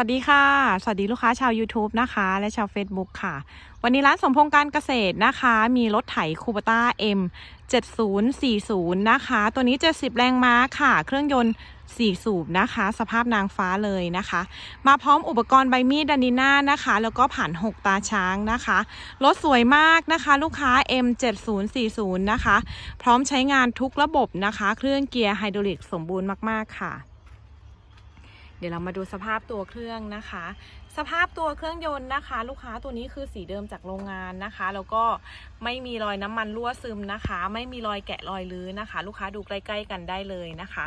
วัสดีค่ะ สวัสดีลูกค้าชาว YouTube นะคะ และชาว Facebook ค่ะ วันนี้ร้านสมพงษ์การเกษตรนะคะ มีรถไถคูปต้า M 7040 นะคะ ตัวนี้ 70 แรงม้าค่ะ เครื่องยนต์ 4 สูบนะคะ สภาพนางฟ้าเลยนะคะ มาพร้อมอุปกรณ์ใบมีดดานิน่านะคะ แล้วก็ผ่าน 6 ตาช้างนะคะ รถสวยมากนะคะ ลูกค้า M 7040นะคะ พร้อมใช้งานทุกระบบนะคะ เครื่องเกียร์ไฮดรอลิกสมบูรณ์มาก ๆ ค่ะ เดี๋ยวเรามาดูสภาพตัวเครื่องนะคะ สภาพตัวเครื่องยนต์นะคะ ลูกค้าตัวนี้คือสีเดิมจากโรงงานนะคะ แล้วก็ไม่มีรอยน้ำมันรั่วซึมนะคะ ไม่มีรอยแกะรอยลื้อนะคะ ลูกค้าดูใกล้ๆกันได้เลยนะคะ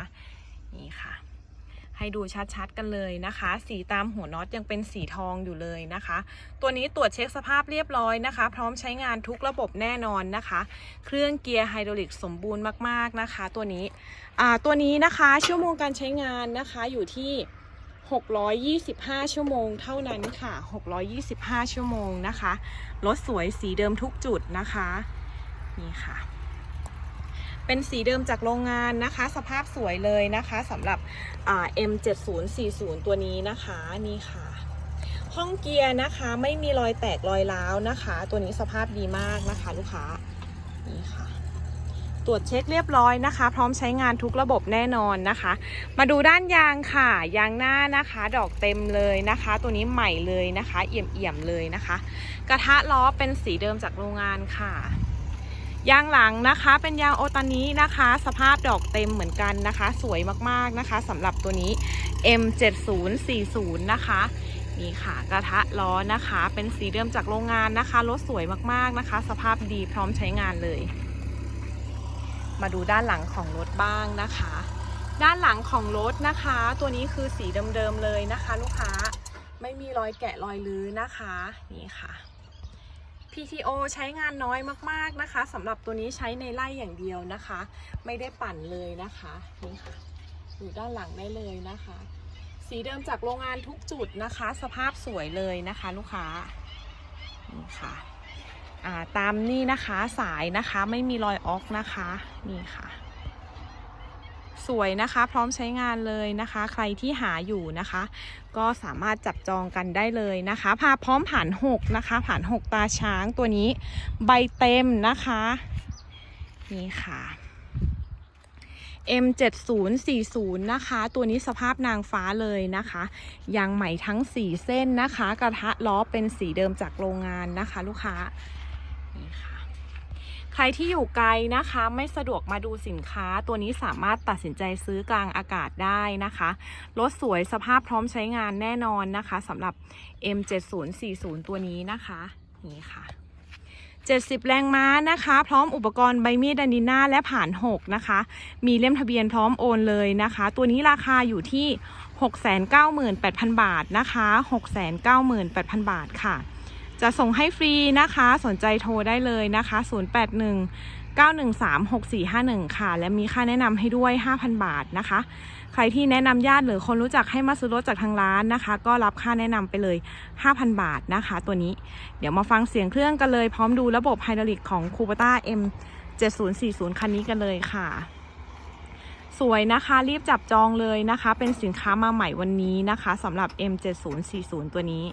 นี่ค่ะ ให้ดูชัดๆกันเลยนะคะ สีตามหัวน็อตยังเป็นสีทองอยู่เลยนะคะ ตัวนี้ตรวจเช็คสภาพเรียบร้อยนะคะ พร้อมใช้งานทุกระบบแน่นอนนะคะ เครื่องเกียร์ไฮดรอลิกสมบูรณ์มากๆนะคะ ตัวนี้อ่าตัวนี้นะคะชั่วโมงการใช้งานนะคะอยู่ที่ 625 ชั่วโมงเท่านั้นค่ะ 625 ชั่วโมงนะคะ รถสวยสีเดิมทุกจุดนะคะ นี่ค่ะ เป็นสีเดิมจากโรงงานนะคะ สภาพสวยเลยนะคะสำหรับอ่า M7040 ตัวนี้นะคะ นี่ค่ะ ห้องเกียร์นะคะไม่มีรอยแตกรอยร้าวนะคะ ตัวนี้สภาพดีมากนะคะ ลูกค้า นี่ค่ะ รวจเช็คเรียบร้อยนะคะ พร้อมใช้งานทุกระบบแน่นอนนะคะ มาดูด้านยางค่ะ ยางหน้านะคะ ดอกเต็มเลยนะคะ ตัวนี้ใหม่เลยนะคะ เอี่ยมๆเลยนะคะ กระทะล้อเป็นสีเดิมจากโรงงานค่ะยางหลังนะคะเป็นยางโอตานินะคะ สภาพดอกเต็มเหมือนกันนะคะ สวยมากๆนะคะสำหรับตัวนี้ M7040 นะคะนี่ค่ะกระทะล้อนะคะ เป็นสีเดิมจากโรงงานนะคะรถสวยมากๆนะคะ สภาพดีพร้อมใช้งานเลย มาดูด้านหลังของรถบ้างนะคะ ด้านหลังของรถนะคะ ตัวนี้คือสีเดิมๆเลยนะคะ ลูกค้าไม่มีรอยแกะรอยลื้อนะคะนี่ค่ะ PTO ใช้งานน้อยมากๆนะคะสำหรับตัวนี้ใช้ในไร่อย่างเดียวนะคะ ไม่ได้ปั่นเลยนะคะนี่ค่ะอยู่ด้านหลังได้เลยนะคะ สีเดิมจากโรงงานทุกจุดนะคะ สภาพสวยเลยนะคะ ลูกค้านี่ค่ะ ตามนี่นะคะสายนะคะไม่มีรอยออกนะคะนี่ค่ะ สวยนะคะพร้อมใช้งานเลยนะคะ ใครที่หาอยู่นะคะ ก็สามารถจับจองกันได้เลยนะคะพาพร้อมผ่าน6นะคะ ผ่าน6ตาช้างตัวนี้ใบเต็มนะคะนี่ค่ะ M7040 นะคะ ตัวนี้สภาพนางฟ้าเลยนะคะยางใหม่ทั้ง 4 เส้นนะคะ กระทะล้อเป็นสีเดิมจากโรงงานนะคะ ลูกค้า นี่ค่ะ ใครที่อยู่ไกลนะคะ ไม่สะดวกมาดูสินค้า ตัวนี้สามารถตัดสินใจซื้อกลางอากาศได้นะคะรถสวยสภาพพร้อมใช้งานแน่นอนนะคะสำหรับ M7040 ตัวนี้นะคะนี่ค่ะ70 แรงม้านะคะ พร้อมอุปกรณ์ใบมีดดันดิน่าและผ่าน 6 นะคะ มีเล่มทะเบียนพร้อมโอนเลยนะคะ ตัวนี้ราคาอยู่ที่ 698,000 บาทนะคะ 698,000 บาทค่ะ จะส่งให้ฟรีนะคะ สนใจโทรได้เลยนะคะ 081 913 6451 ค่ะ และมีค่าแนะนำให้ด้วย 5,000 บาทนะคะ ใครที่แนะนำญาติหรือคนรู้จักให้มาซื้อรถจากทางร้านนะคะ ก็รับค่าแนะนำไปเลย 5,000 บาทนะคะ ตัวนี้เดี๋ยวมาฟังเสียงเครื่องกันเลย พร้อมดูระบบไฮดรอลิกของคูปต้า M 7040 คันนี้กันเลยค่ะ สวยนะคะรีบจับจองเลยนะคะ เป็นสินค้ามาใหม่วันนี้นะคะสำหรับ M 7040 ตัวนี้